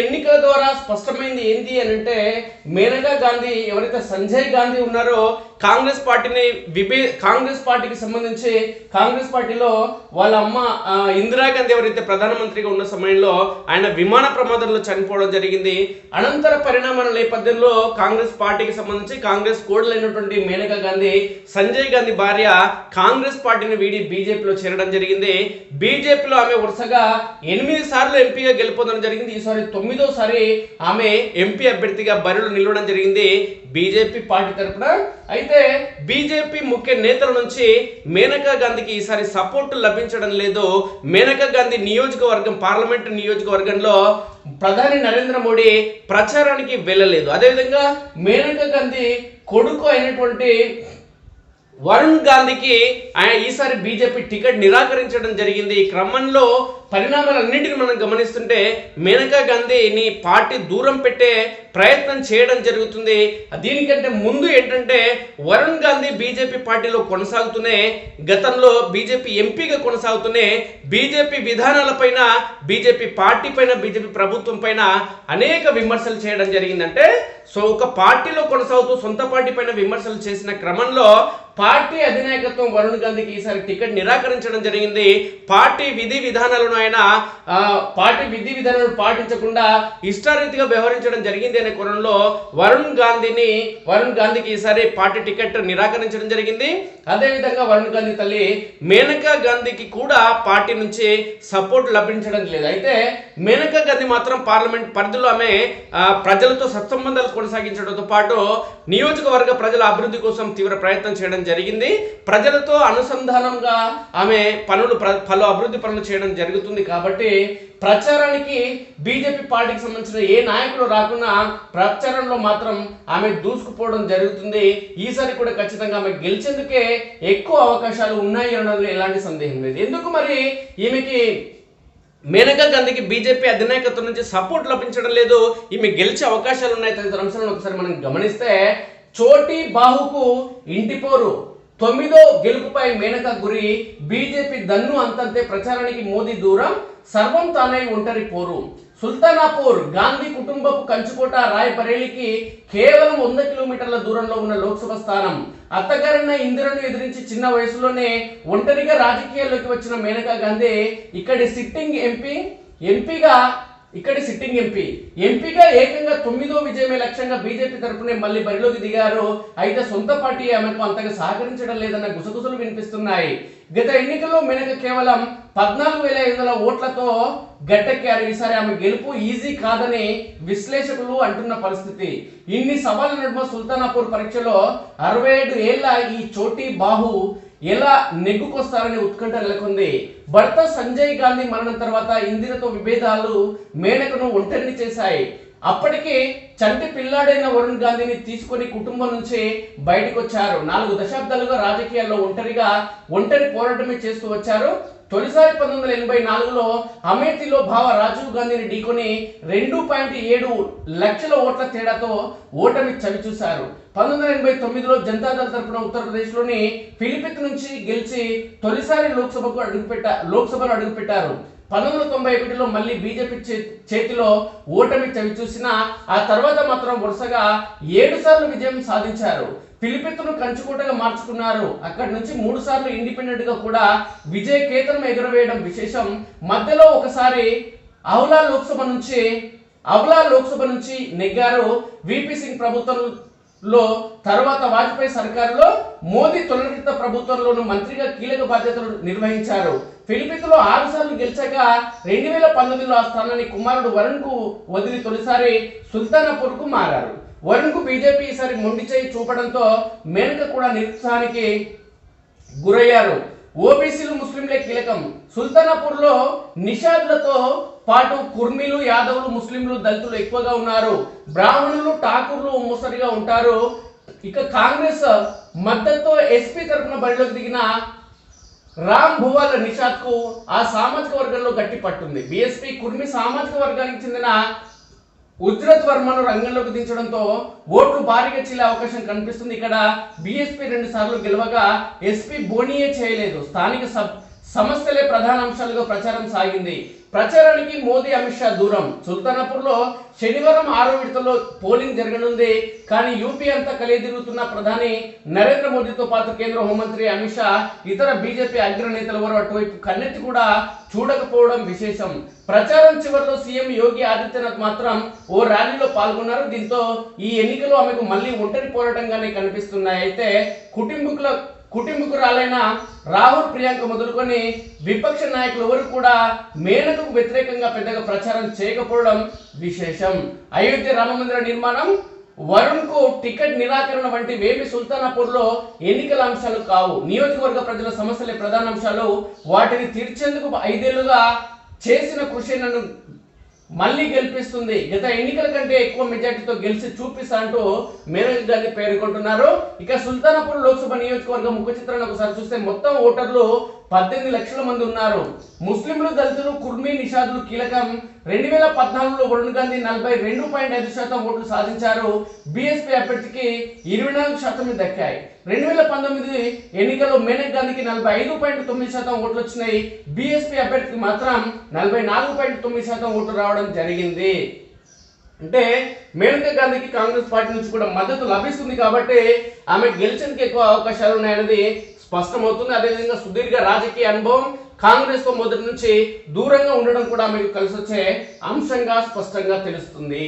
ఎన్నికల ద్వారా స్పష్టమైంది ఏంటి అని అంటే మేనకా గాంధీ ఎవరైతే సంజయ్ గాంధీ ఉన్నారో కాంగ్రెస్ పార్టీని విభే కాంగ్రెస్ పార్టీకి సంబంధించి కాంగ్రెస్ పార్టీలో వాళ్ళ అమ్మ ఇందిరా ఇందిరాగాంధీ ఎవరైతే ప్రధానమంత్రిగా ఉన్న సమయంలో ఆయన విమాన ప్రమాదంలో చనిపోవడం జరిగింది. అనంతర పరిణామాల నేపథ్యంలో కాంగ్రెస్ పార్టీకి సంబంధించి కాంగ్రెస్ కోడలైనటువంటి మేనకా గాంధీ సంజయ్ గాంధీ భార్య కాంగ్రెస్ పార్టీని వీడి బీజేపీలో చేరడం జరిగింది. బీజేపీలో ఆమె వరుసగా ఎనిమిది సార్లు ఎంపీగా గెలుపొందడం జరిగింది. ఈసారి తొమ్మిదోసారి ఆమె ఎంపీ అభ్యర్థిగా బరిలో నిలవడం జరిగింది బీజేపీ పార్టీ తరఫున అయితే బీజేపీ ముఖ్య నేతల నుంచి మేనకా గాంధీకి ఈసారి సపోర్ట్ లభించడం లేదు. మేనకా గాంధీ నియోజకవర్గం పార్లమెంటు నియోజకవర్గంలో ప్రధాని నరేంద్ర మోడీ ప్రచారానికి వెళ్ళలేదు. అదేవిధంగా మేనకా గాంధీ కొడుకు అయినటువంటి వరుణ్ గాంధీకి ఆయన ఈసారి బీజేపీ టికెట్ నిరాకరించడం జరిగింది. ఈ క్రమంలో పరిణామాలన్నింటిని మనం గమనిస్తుంటే మేనకా గాంధీని పార్టీ దూరం పెట్టే ప్రయత్నం చేయడం జరుగుతుంది. దీనికంటే ముందు ఏంటంటే వరుణ్ గాంధీ బీజేపీ పార్టీలో కొనసాగుతూనే గతంలో బీజేపీ ఎంపీగా కొనసాగుతూనే బీజేపీ విధానాలపైన బీజేపీ పార్టీ పైన బీజేపీ ప్రభుత్వం పైన అనేక విమర్శలు చేయడం జరిగిందంటే సో ఒక పార్టీలో కొనసాగుతూ సొంత పార్టీ పైన విమర్శలు చేసిన క్రమంలో పార్టీ అధినాయకత్వం వరుణ్ గాంధీకి ఈసారి టికెట్ నిరాకరించడం జరిగింది. పార్టీ విధి విధానాలను ఆయన పార్టీ విధి విధానాలను పాటించకుండా ఇష్టారీతిగా వ్యవహరించడం జరిగింది అనే కోణంలో వరుణ్ గాంధీని వరుణ్ గాంధీకి ఈసారి పార్టీ టికెట్ నిరాకరించడం జరిగింది. అదేవిధంగా వరుణ్ గాంధీ తల్లి మేనకా గాంధీకి కూడా పార్టీ నుంచి సపోర్ట్ లభించడం లేదు. అయితే మేనకా గాంధీ మాత్రం పార్లమెంట్ పరిధిలో ఆమె ప్రజలతో సత్సంబంధాలు కొనసాగించడంతో పాటు నియోజకవర్గ ప్రజల అభివృద్ధి కోసం తీవ్ర ప్రయత్నం చేయడం జరిగింది. ప్రజలతో అనుసంధానంగా ఆమె పనులు పలు అభివృద్ధి పనులు చేయడం జరుగుతుంది కాబట్టి ప్రచారానికి బీజేపీ పార్టీకి సంబంధించిన ఏ నాయకులు రాకున్నా ప్రచారంలో మాత్రం ఆమె దూసుకుపోవడం జరుగుతుంది. ఈసారి కూడా ఖచ్చితంగా ఆమె గెలిచేందుకే ఎక్కువ అవకాశాలు ఉన్నాయి అనడంలో ఎలాంటి సందేహం లేదు. ఎందుకు మరి ఈమెకి మేనకా గాంధీకి బీజేపీ అధినాయకత్వం నుంచి సపోర్ట్ లభించడం లేదు. ఈమె గెలిచే అవకాశాలు ఉన్నాయి తదితర అంశాలను ఒకసారి మనం గమనిస్తే చోటి బాహుకు ఇంటి పోరు తొమ్మిదో గెలుపుపై మేనకా గురి బీజేపీ దన్ను అంతంతే ప్రచారానికి మోదీ దూరం సర్వం తానై ఒంటరి పోరు. సుల్తానాపూర్ గాంధీ కుటుంబపు కంచుకోట రాయబరేలికి కేవలం వంద కిలోమీటర్ల దూరంలో ఉన్న లోక్సభ స్థానం. అత్తగారిన ఇందిరను ఎదిరించి చిన్న వయసులోనే ఒంటరిగా రాజకీయాల్లోకి వచ్చిన మేనకా గాంధీ ఇక్కడి సిట్టింగ్ ఎంపీ ఎంపీగా ఇక్కడి సిట్టింగ్ ఎంపీ ఎంపీగా ఏకంగా తొమ్మిదో విజయమే లక్ష్యంగా బీజేపీ తరపునే మళ్ళీ బరిలోకి దిగారు. అయితే సొంత పార్టీ ఆమెకు అంతగా సహకరించడం లేదన్న గుసగుసలు వినిపిస్తున్నాయి. గత ఎన్నికల్లో మెనక కేవలం పద్నాలుగు వేల ఐదు వందల ఓట్లతో గట్టెక్కారు. ఈసారి ఆమె గెలుపు ఈజీ కాదని విశ్లేషకులు అంటున్న పరిస్థితి. ఇన్ని సవాళ్ళ నడుమ సుల్తానాపూర్ పరీక్షలో అరవై ఏడు ఏళ్ళ ఈ చోటి బాహు ఎలా నెగ్గుకొస్తారనే ఉత్కంఠ నెలకొంది. భర్త సంజయ్ గాంధీ మరణం తర్వాత ఇందిరతో విభేదాలు మేనకను ఒంటరిని చేశాయి. అప్పటికే చంటి పిల్లాడైన వరుణ్ గాంధీని తీసుకొని కుటుంబం నుంచి బయటకు వచ్చారు నాలుగు దశాబ్దాలుగా రాజకీయాల్లో ఒంటరిగా ఒంటరి పోరాటమే చేస్తూ వచ్చారు. తొలిసారి పంతొమ్మిది వందల ఎనభై నాలుగులో అమేథీలో భావ రాజీవ్ గాంధీని ఢీకొని రెండు పాయింట్ ఏడు లక్షల ఓట్ల తేడాతో ఓటమి చవిచూశారు. పంతొమ్మిది వందల ఎనభై తొమ్మిదిలో జనతాదళ తరపున ఉత్తరప్రదేశ్లోని పిలిపిత్ నుంచి గెలిచి తొలిసారి లోక్సభకు అడుగుపెట్ట లోక్సభలో అడుగుపెట్టారు. పంతొమ్మిది వందల తొంభై ఒకటిలో మళ్ళీ బీజేపీ చేతిలో ఓటమి చవి చూసిన ఆ తర్వాత మాత్రం వరుసగా ఏడు సార్లు విజయం సాధించారు. పిలిపెత్తును కంచుకోటగా మార్చుకున్నారు. అక్కడి నుంచి మూడు సార్లు ఇండిపెండెంట్గా కూడా విజయ కేతనం ఎగురవేయడం విశేషం. మధ్యలో ఒకసారి అవులా లోక్సభ నుంచి అవులా లోక్సభ నుంచి నెగ్గారు. విపి సింగ్ ప్రభుత్వం లో తర్వాత వాజ్పేయి సర్కారులో మోదీ తొలగిత ప్రభుత్వంలోను మంత్రిగా కీలక బాధ్యతలు నిర్వహించారు. ఫిలిపిత్లో ఆరు సార్లు గెలిచాక రెండు వేల పంతొమ్మిదిలో ఆ స్థానాన్ని కుమారుడు వరుణ్కు వదిలి తొలిసారి సుల్తానాపూర్కు మారారు. వరుణ్కు బీజేపీ ఈసారి మొండి చేయి చూపడంతో మేనక కూడా నిరుత్సాహానికి గురయ్యారు. ఓబీసీలు ముస్లింలే కీలకం. సుల్తానాపూర్లో నిషాద్లతో పాటు కుర్మీలు యాదవులు ముస్లింలు దళితులు ఎక్కువగా ఉన్నారు. బ్రాహ్మణులు ఠాకూర్లు ముసరిగా ఉంటారు. ఇక కాంగ్రెస్ మద్దతుతో ఎస్పీ తరపున బరిలోకి దిగిన రామ్ భువాల నిషాద్కు ఆ సామాజిక వర్గంలో గట్టి పట్టుంది. బిఎస్పీ కుర్మి సామాజిక వర్గానికి చెందిన ఉజ్రత్ వర్మను రంగంలోకి దించడంతో ఓట్లు భారీగా చీలే అవకాశం కనిపిస్తుంది. ఇక్కడ బీఎస్పీ రెండు సార్లు గెలవగా ఎస్పీ బోనియే చేయలేదు. స్థానిక సబ్ సమస్యలే ప్రధాన అంశాలుగా ప్రచారం సాగింది. ప్రచారానికి మోదీ అమిత్ షా దూరం. సుల్తానపూర్లో శనివారం ఆరో విడతలో పోలింగ్ జరగనుంది. కానీ యూపీ అంతా కలియదిరుగుతున్న ప్రధాని నరేంద్ర మోదీతో పాటు కేంద్ర హోంమంత్రి అమిత్ షా ఇతర బీజేపీ అగ్రనేతల వారు అటువైపు కన్నెత్తి కూడా చూడకపోవడం విశేషం. ప్రచారం చివరిలో సీఎం యోగి ఆదిత్యనాథ్ మాత్రం ఓ ర్యాలీలో పాల్గొన్నారు. దీంతో ఈ ఎన్నికలు ఆమెకు మళ్ళీ ఒంటరి పోరాటంగానే కనిపిస్తున్నాయి. అయితే కుటుంబకుల కుటుంబకురాలైన రాహుల్ ప్రియాంక మొదలుకొని విపక్ష నాయకులు ఎవరు కూడా మేనకకు వ్యతిరేకంగా పెద్దగా ప్రచారం చేయకపోవడం విశేషం. అయోధ్య రామ మందిర నిర్మాణం వరుణ్కు టికెట్ నిరాకరణ వంటివేమి వేమి సుల్తానాపూర్లో ఎన్నికల అంశాలు కావు. నియోజకవర్గ ప్రజల సమస్యలే ప్రధాన అంశాలు. వాటిని తీర్చేందుకు ఐదేళ్ళుగా చేసిన కృషి నన్ను మళ్ళీ గెలిపిస్తుంది. గత ఎన్నికల కంటే ఎక్కువ మెజార్టీతో గెలిచి చూపిస్తా అంటూ మేనకా గాంధీ పేర్కొంటున్నారు. ఇక సుల్తానాపూర్ లోక్సభ నియోజకవర్గం ముఖ చిత్రాన్ని ఒకసారి చూస్తే మొత్తం ఓటర్లు పద్దెనిమిది లక్షల మంది ఉన్నారు. ముస్లింలు దళితులు కుర్మీ నిషాదులు కీలకం. రెండు వేల పద్నాలుగులో వరుణ్ గాంధీ నలభై రెండు పాయింట్ ఐదు శాతం ఓట్లు సాధించారు. బీఎస్పీ అభ్యర్థికి ఇరవై నాలుగు శాతం దక్కాయి. రెండు వేల పంతొమ్మిది ఎన్నికల్లో మేనక్ గాంధీకి నలభై ఐదు పాయింట్ తొమ్మిది శాతం ఓట్లు వచ్చినాయి. బీఎస్పీ అభ్యర్థికి మాత్రం నలభై నాలుగు పాయింట్ తొమ్మిది శాతం ఓట్లు రావడం జరిగింది. అంటే మేనకా గాంధీకి కాంగ్రెస్ పార్టీ నుంచి కూడా మద్దతు లభిస్తుంది కాబట్టి ఆమె గెలిచేందుకు ఎక్కువ అవకాశాలు ఉన్నాయనేది స్పష్టమవుతుంది. అదేవిధంగా సుదీర్ఘ రాజకీయ అనుభవం కాంగ్రెస్తో మొదటి నుంచి దూరంగా ఉండడం కూడా మీకు కలిసి వచ్చే అంశంగా స్పష్టంగా తెలుస్తుంది.